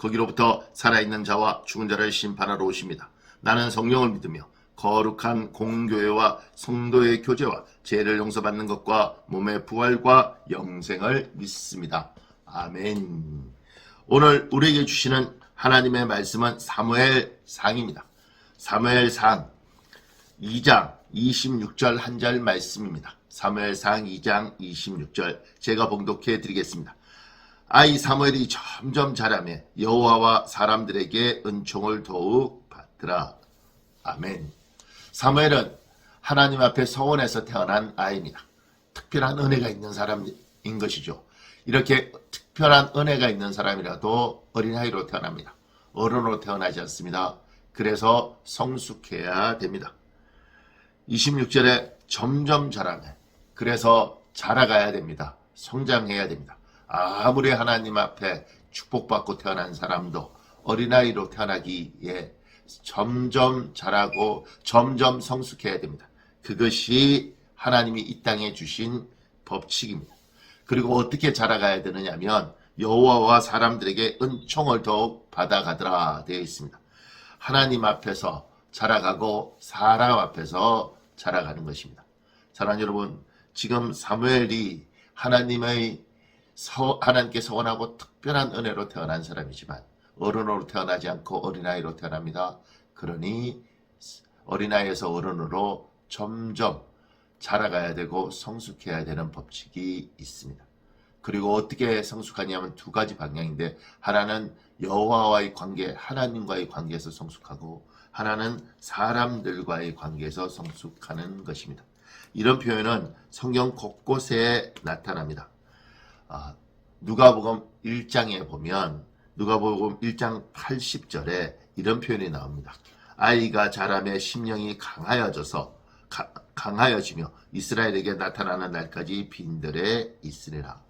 거기로부터 살아있는 자와 죽은 자를 심판하러 오십니다. 나는 성령을 믿으며 거룩한 공교회와 성도의 교제와 죄를 용서받는 것과 몸의 부활과 영생을 믿습니다. 아멘. 오늘 우리에게 주시는 하나님의 말씀은 사무엘 상입니다. 사무엘 상 2장 26절 한 절 말씀입니다. 사무엘 상 2장 26절 제가 봉독해 드리겠습니다. 아이 사무엘이 점점 자라며 여호와와 사람들에게 은총을 더욱 받더라. 아멘. 사무엘은 하나님 앞에 서원에서 태어난 아이입니다. 특별한 은혜가 있는 사람인 것이죠. 이렇게 특별한 은혜가 있는 사람이라도 어린아이로 태어납니다. 어른으로 태어나지 않습니다. 그래서 성숙해야 됩니다. 26절에 점점 자라며 그래서 자라가야 됩니다. 성장해야 됩니다. 아무리 하나님 앞에 축복받고 태어난 사람도 어린아이로 태어나기에 점점 자라고 점점 성숙해야 됩니다. 그것이 하나님이 이 땅에 주신 법칙입니다. 그리고 어떻게 자라가야 되느냐 면 여호와와 사람들에게 은총을 더욱 받아가더라 되어 있습니다. 하나님 앞에서 자라가고 사람 앞에서 자라가는 것입니다. 사랑하는 여러분, 지금 사무엘이 하나님의 서, 하나님께 서 원하고 특별한 은혜로 태어난 사람이지만 어른으로 태어나지 않고 어린아이로 태어납니다. 그러니 어린아이에서 어른으로 점점 자라가야 되고 성숙해야 되는 법칙이 있습니다. 그리고 어떻게 성숙하냐면 두 가지 방향인데 하나는 여호와와의 관계, 하나님과의 관계에서 성숙하고 하나는 사람들과의 관계에서 성숙하는 것입니다. 이런 표현은 성경 곳곳에 나타납니다. 아, 누가복음 1장에 보면 누가복음 1장 80절에 이런 표현이 나옵니다. 아이가 자라며 심령이 강하여져서 가, 강하여지며 이스라엘에게 나타나는 날까지 빈들에 있으리라.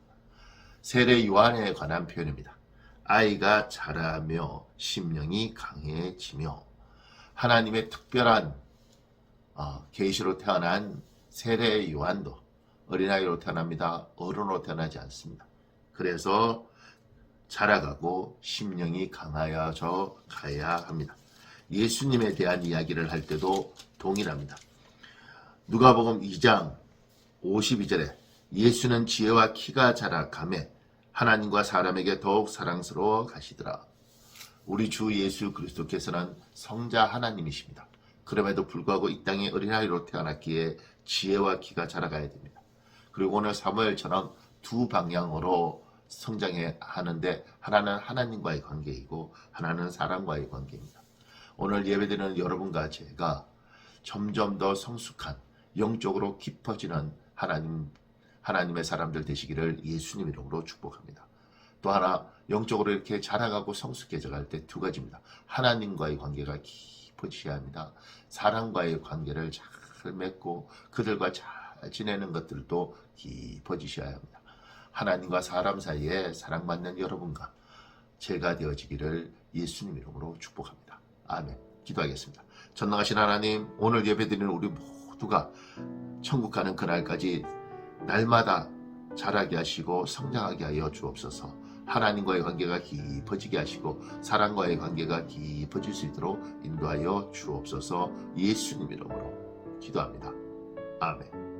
세례 요한에 관한 표현입니다. 아이가 자라며 심령이 강해지며 하나님의 특별한 어, 계시로 태어난 세례 요한도 어린아이로 태어납니다. 어른으로 태어나지 않습니다. 그래서 자라가고 심령이 강하여져 가야 합니다. 예수님에 대한 이야기를 할 때도 동일합니다. 누가복음 2장 52절에 예수는 지혜와 키가 자라가매 하나님과 사람에게 더욱 사랑스러워 가시더라. 우리 주 예수 그리스도께서는 성자 하나님이십니다. 그럼에도 불구하고 이 땅에 어린아이로 태어났기에 지혜와 키가 자라가야 됩니다. 그리고 오늘 사무엘처럼 두 방향으로 성장해 하는데 하나는 하나님과의 관계이고 하나는 사람과의 관계입니다. 오늘 예배드리는 여러분과 제가 점점 더 성숙한 영적으로 깊어지는 하나님 하나님의 사람들 되시기를 예수님 이름으로 축복합니다. 또 하나 영적으로 이렇게 자라가고 성숙해져 갈 때 두 가지입니다. 하나님과의 관계가 깊어지셔야 합니다. 사람과의 관계를 잘 맺고 그들과 잘 지내는 것들도 깊어지셔야 합니다. 하나님과 사람 사이에 사랑받는 여러분과 제가 되어지기를 예수님 이름으로 축복합니다. 아멘. 기도하겠습니다. 전능하신 하나님, 오늘 예배드리는 우리 모두가 천국 가는 그날까지 날마다 자라게 하시고 성장하게 하여 주옵소서. 하나님과의 관계가 깊어지게 하시고 사랑과의 관계가 깊어질 수 있도록 인도하여 주옵소서. 예수님 이름으로 기도합니다. 아멘.